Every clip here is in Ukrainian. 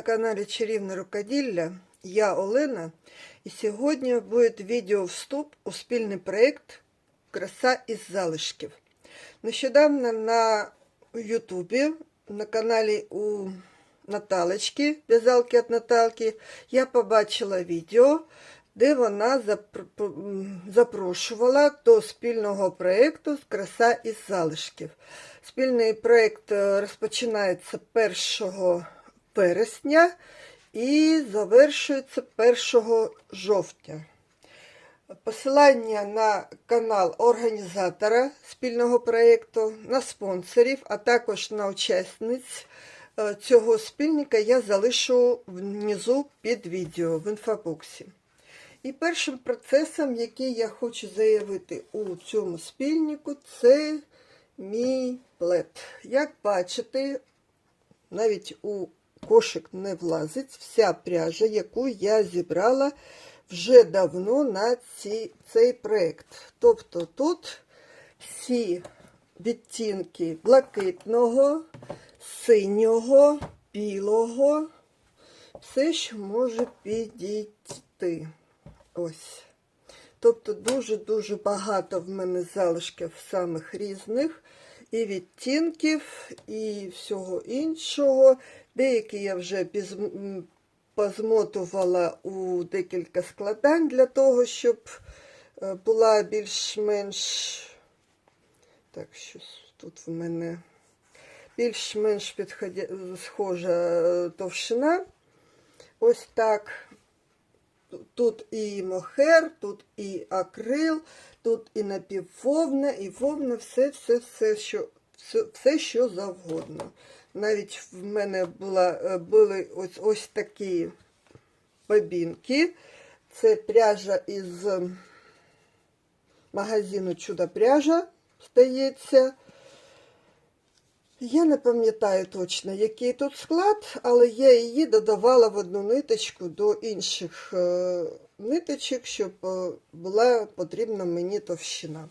на каналі Чарівне Рукоділля. Я Олена. І сьогодні буде відео вступ у спільний проєкт Краса із залишків. Нещодавно на Ютубі, на каналі у Наталочки, в'язалки від Наталки, я побачила відео, де вона запрошувала до спільного проєкту Краса із залишків. Спільний проєкт е, розпочинається 1 вересня і завершується 1 жовтня. Посилання на канал організатора спільного проєкту, на спонсорів, а також на учасниць е, цього спільника я залишу внизу під відео в інфобоксі. І першим процесом, який я хочу заявити у цьому спільнику, це мій плед. Як бачите, навіть у кошик не влазить вся пряжа, яку я зібрала вже давно на ці, цей проєкт. Тобто тут всі відтінки блакитного, синього, білого, все, що може підійти. Ось. Тобто дуже-дуже багато в мене залишків самих різних, і відтінків, і всього іншого. Деякі я вже позмотувала у декілька складань для того, щоб е, була більш-менш. Так, щось тут в мене більш-менш підходя... схожа е, товщина. Ось так. Тут і мохер, тут і акрил, тут і напіввовна, і вовна, все, все, все, що, все, все, що завгодно. Навіть в мене була, е, були ось, ось такі бобінки. Це пряжа із магазину Чудо пряжа, здається. Я не пам'ятаю точно, який тут склад, але я її додавала в одну ниточку до інших е, ниточок, щоб е, була потрібна мені товщина.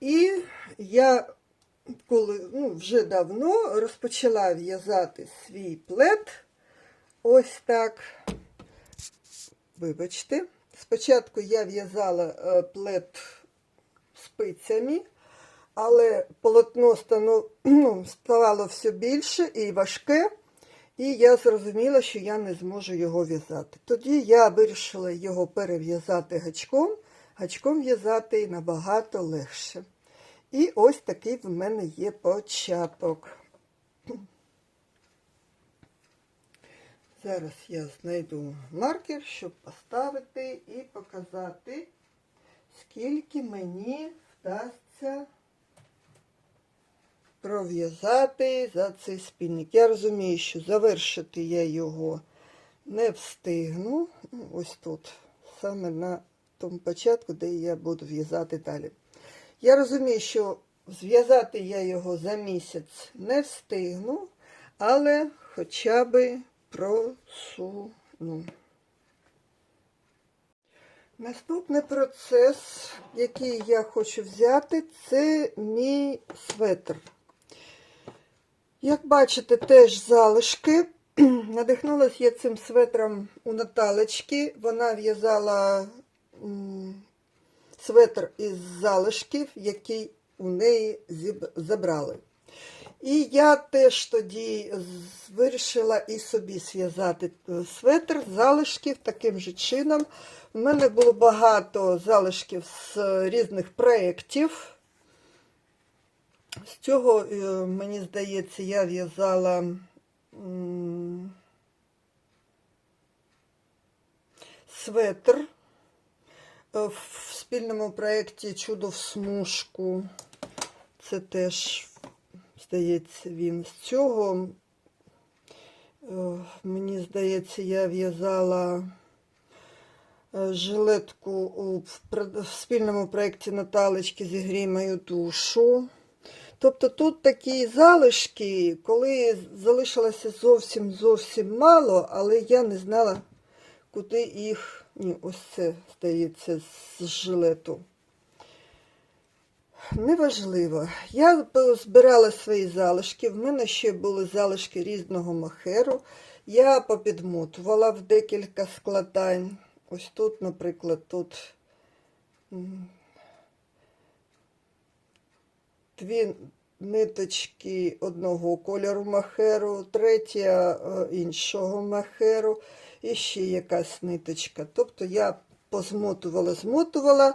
І я коли ну, вже давно розпочала в'язати свій плед. Ось так. Вибачте. Спочатку я в'язала е, плед спицями, але полотно стану, ну, ставало все більше і важке, і я зрозуміла, що я не зможу його в'язати. Тоді я вирішила його перев'язати гачком, гачком в'язати набагато легше. І ось такий в мене є початок. Зараз я знайду маркер, щоб поставити і показати, скільки мені вдасться пров'язати за цей спільник. Я розумію, що завершити я його не встигну. Ось тут, саме на тому початку, де я буду в'язати далі. Я розумію, що зв'язати я його за місяць не встигну, але хоча би просуну. Наступний процес, який я хочу взяти, це мій светр. Як бачите, теж залишки. Надихнулася я цим светром у Наталочки. Вона в'язала светр із залишків, який у неї забрали. І я теж тоді вирішила і собі зв'язати е, светр з залишків таким же чином. У мене було багато залишків з різних проєктів. З цього, е, мені здається, я в'язала светр е, в спільному проєкті Чудо в смужку. Це теж, здається, він з цього. е, Мені здається, я в'язала жилетку в спільному проєкті Наталочки «Зігрій мою душу. Тобто тут такі залишки, коли залишилося зовсім зовсім мало, але я не знала, куди їх. Ні, ось це, здається, з жилету. Неважливо. Я збирала свої залишки. В мене ще були залишки різного махеру. Я попідмотувала в декілька складань. Ось тут, наприклад, тут дві ниточки одного кольору махеру, третя е, іншого махеру, і ще якась ниточка. Тобто я позмотувала, змотувала.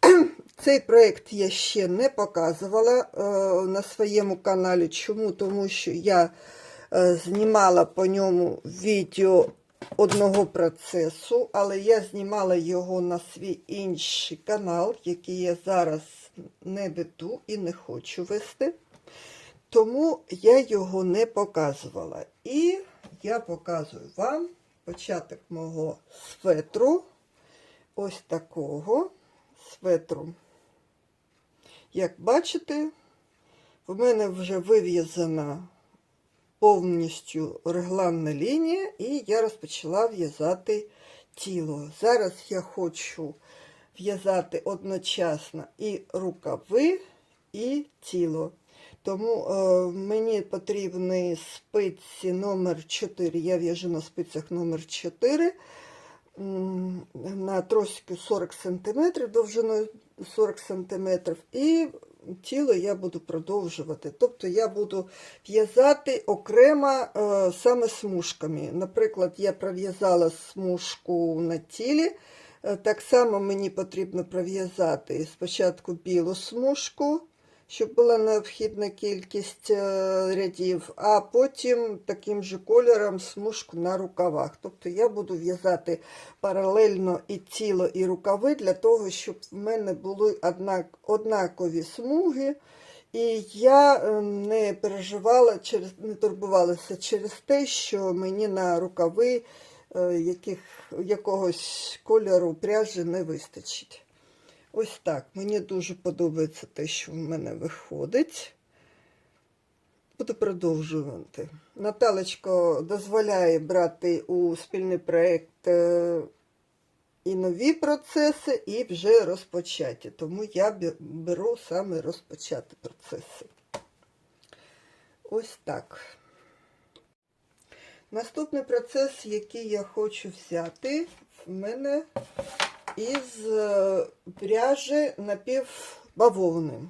Цей проєкт я ще не показувала е, на своєму каналі. Чому? Тому що я е, знімала по ньому відео одного процесу, але я знімала його на свій інший канал, який я зараз не веду і не хочу вести. Тому я його не показувала. І я показую вам початок мого светру. Ось такого светру. Як бачите, в мене вже вив'язана повністю регланна лінія, і я розпочала в'язати тіло. Зараз я хочу в'язати одночасно і рукави, і тіло. Тому е, мені потрібні спиці номер 4. Я в'яжу на спицях номер 4 на тросику 40 см, довжиною 40 см, і тіло я буду продовжувати. Тобто я буду в'язати окремо е, саме смужками. Наприклад, я пров'язала смужку на тілі. Е, Так само мені потрібно пров'язати спочатку білу смужку, щоб була необхідна кількість е, рядів, а потім таким же кольором смужку на рукавах. Тобто я буду в'язати паралельно і тіло, і рукави для того, щоб в мене були однак, однакові смуги. І я е, не переживала через не турбувалася через те, що мені на рукави яких, якогось кольору пряжі не вистачить. Ось так. Мені дуже подобається те, що в мене виходить. Буду продовжувати. Наталечко дозволяє брати у спільний проєкт е, і нові процеси, і вже розпочаті. Тому я беру саме розпочати процеси. Ось так. Наступний процес, який я хочу взяти, в мене із е, пряжі напівбавовни.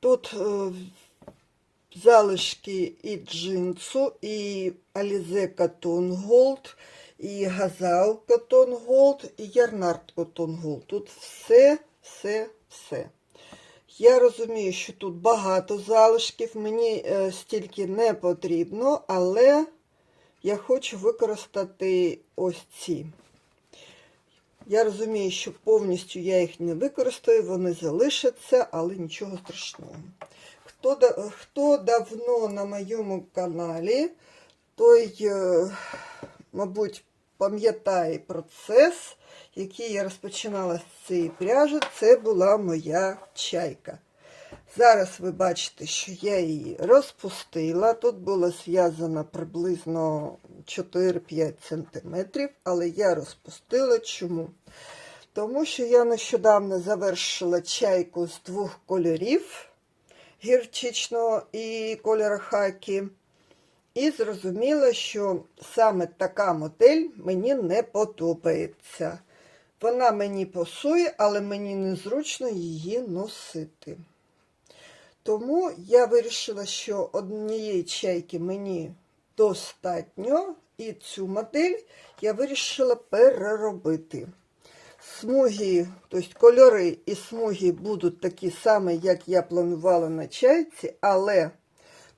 Тут е, залишки і джинсу, і Alize Cotton Gold, і Газал Cotton Gold, і Ярнард Cotton Gold. Тут все, все, все. Я розумію, що тут багато залишків, мені е, стільки не потрібно, але я хочу використати ось ці. Я розумію, що повністю я їх не використаю, вони залишаться, але нічого страшного. Хто, хто давно на моєму каналі, той, е, мабуть, пам'ятає процес, який я розпочинала з цієї пряжі. Це була моя чайка. Зараз ви бачите, що я її розпустила. Тут було зв'язано приблизно 4-5 см, але я розпустила. Чому? Тому що я нещодавно завершила чайку з двох кольорів гірчичного і кольору хакі. І зрозуміла, що саме така модель мені не подобається. Вона мені пасує, але мені незручно її носити. Тому я вирішила, що однієї чайки мені достатньо, і цю модель я вирішила переробити. Смуги, тобто кольори і смуги будуть такі самі, як я планувала на чайці, але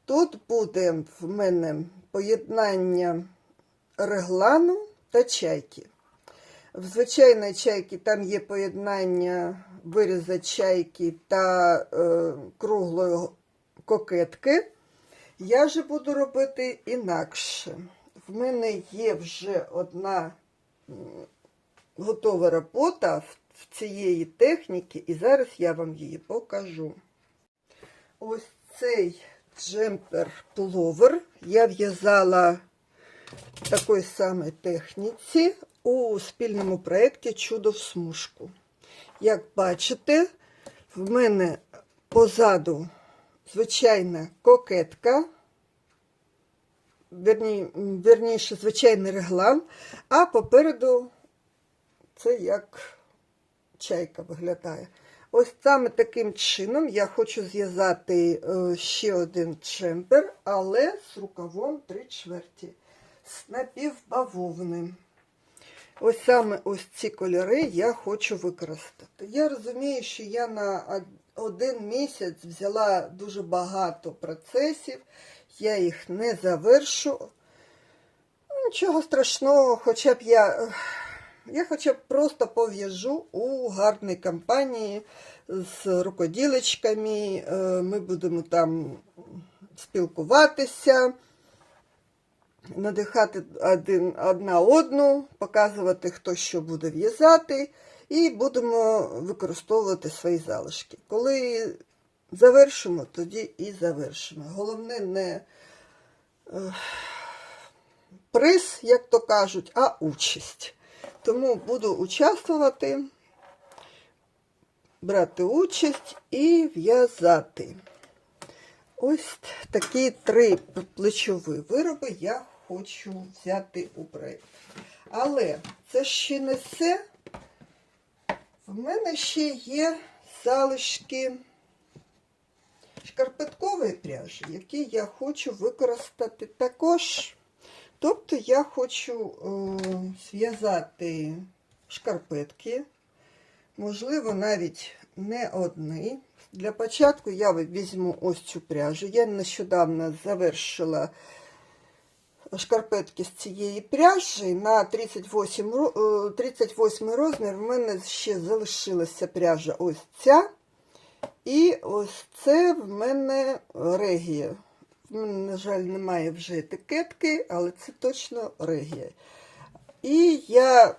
тут буде в мене поєднання реглану та чайки. В звичайної чайки там є поєднання виріза чайки та е, круглої кокетки. Я же буду робити інакше. В мене є вже одна готова робота в- цієї техніки, і зараз я вам її покажу. Ось цей джемпер пловер я в'язала в такій самій техніці у спільному проєкті Чудо в смужку. Як бачите, в мене позаду звичайна кокетка верні, верніше, звичайний реглан, а попереду це як чайка виглядає. Ось саме таким чином я хочу зв'язати е, ще один чемпер, але з рукавом 3 чверті, з напівбавовним. Ось саме ось ці кольори я хочу використати. Я розумію, що я на один місяць взяла дуже багато процесів, я їх не завершу. Ну, Нічого страшного, хоча б я, я хоча б просто пов'яжу у гарній компанії з рукоділечками. Е, Ми будемо там спілкуватися надихати один, одна одну, показувати, хто що буде в'язати, і будемо використовувати свої залишки. Коли завершимо, тоді і завершимо. Головне не е, приз, як то кажуть, а участь. Тому буду участвувати, брати участь і в'язати. Ось такі три плечові вироби я хочу взяти у проєкт. Але це ще не все. В мене ще є залишки шкарпеткової пряжі, які я хочу використати також. Тобто я хочу е, зв'язати шкарпетки, можливо, навіть не одні. Для початку я візьму ось цю пряжу. Я нещодавно завершила шкарпетки з цієї пряжі на 38, ро- е, 38 розмір. В мене ще залишилася пряжа ось ця. І ось це в мене регія. В мене, на жаль, немає вже етикетки, але це точно регія. І я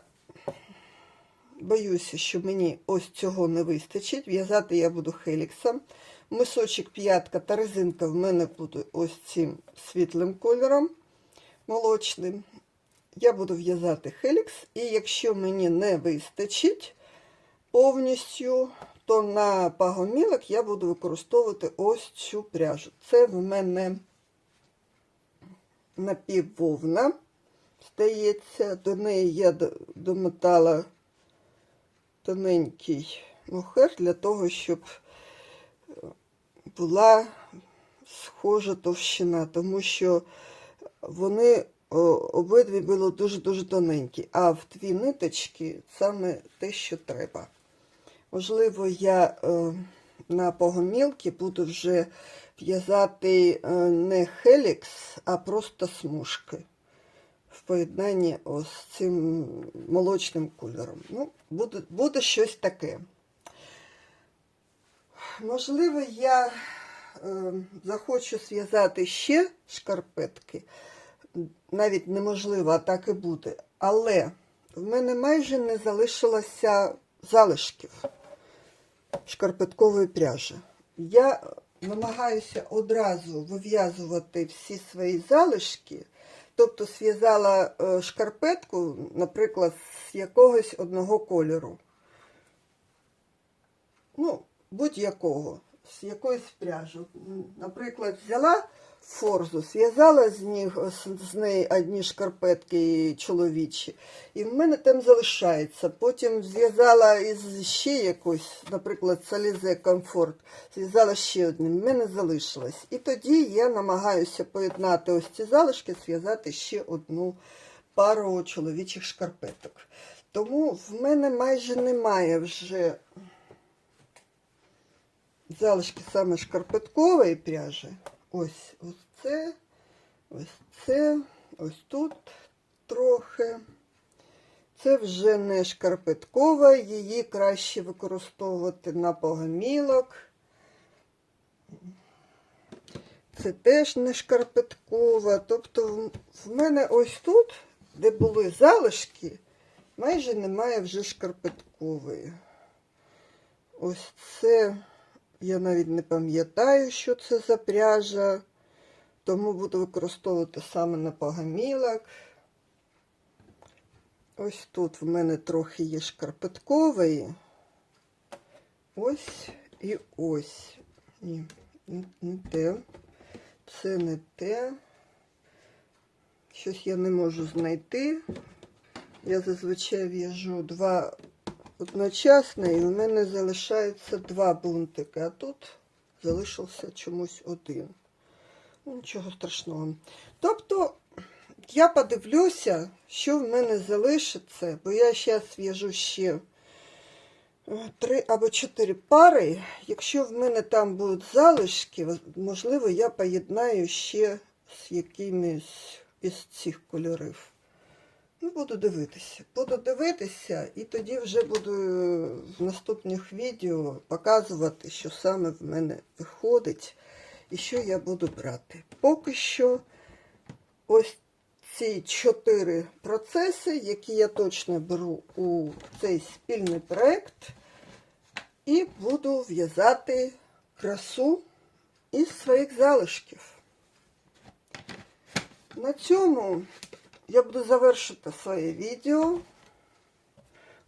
боюся, що мені ось цього не вистачить. В'язати я буду хеліксом. Мисочок п'ятка та резинка в мене буде ось цим світлим кольором молочним. Я буду в'язати хелікс, і якщо мені не вистачить повністю, то на пагомілок я буду використовувати ось цю пряжу. Це в мене напіввовна, здається, до неї я до- домотала тоненький мохер для того, щоб е, була схожа товщина, тому що вони обидві були дуже-дуже тоненькі, а в дві ниточки саме те, що треба. Можливо, я е, на погомілки буду вже в'язати е, не хелікс, а просто смужки поєднанні з цим молочним кольором. Ну, буде, буде щось таке. Можливо, я е, захочу зв'язати ще шкарпетки. Навіть неможливо, а так і буде. Але в мене майже не залишилося залишків шкарпеткової пряжі. Я намагаюся одразу вив'язувати всі свої залишки, тобто зв'язала е, шкарпетку, наприклад, з якогось одного кольору. Ну, будь-якого, з якоїсь пряжі. Наприклад, взяла форзу, зв'язала з, них, з, з неї одні шкарпетки чоловічі, і в мене там залишається. Потім зв'язала із ще якось, наприклад, Салізе Комфорт, зв'язала ще одним, в мене залишилось. І тоді я намагаюся поєднати ось ці залишки, зв'язати ще одну пару чоловічих шкарпеток. Тому в мене майже немає вже залишки саме шкарпеткової пряжі. Ось ось це, ось це, ось тут трохи. Це вже не шкарпеткова, її краще використовувати на погомілок. Це теж не шкарпеткова. Тобто в- мене ось тут, де були залишки, майже немає вже шкарпеткової. Ось це я навіть не пам'ятаю, що це за пряжа, тому буду використовувати саме на погамілок. Ось тут в мене трохи є шкарпеткової. Ось і ось. Ні, не- те. Це не те. Щось я не можу знайти. Я зазвичай в'яжу два одночасно, і у мене залишається два бунтики, а тут залишився чомусь один. Ну, Нічого страшного. Тобто, я подивлюся, що в мене залишиться, бо я зараз в'яжу ще е, три або чотири пари. Якщо в мене там будуть залишки, можливо, я поєднаю ще з якимись із цих кольорів. Ну, буду дивитися. Буду дивитися, і тоді вже буду в наступних відео показувати, що саме в мене виходить і що я буду брати. Поки що ось ці чотири процеси, які я точно беру у цей спільний проект, і буду в'язати красу із своїх залишків. На цьому я буду завершити своє відео.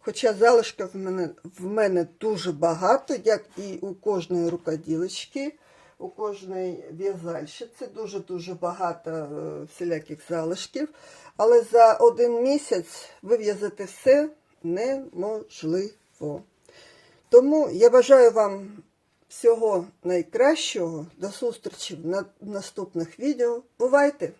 Хоча залишків в мене, в мене дуже багато, як і у кожної рукоділочки, у кожної в'язальщиці. Дуже-дуже багато е, всіляких залишків. Але за один місяць вив'язати все неможливо. Тому я бажаю вам всього найкращого. До зустрічі в на- наступних відео. Бувайте!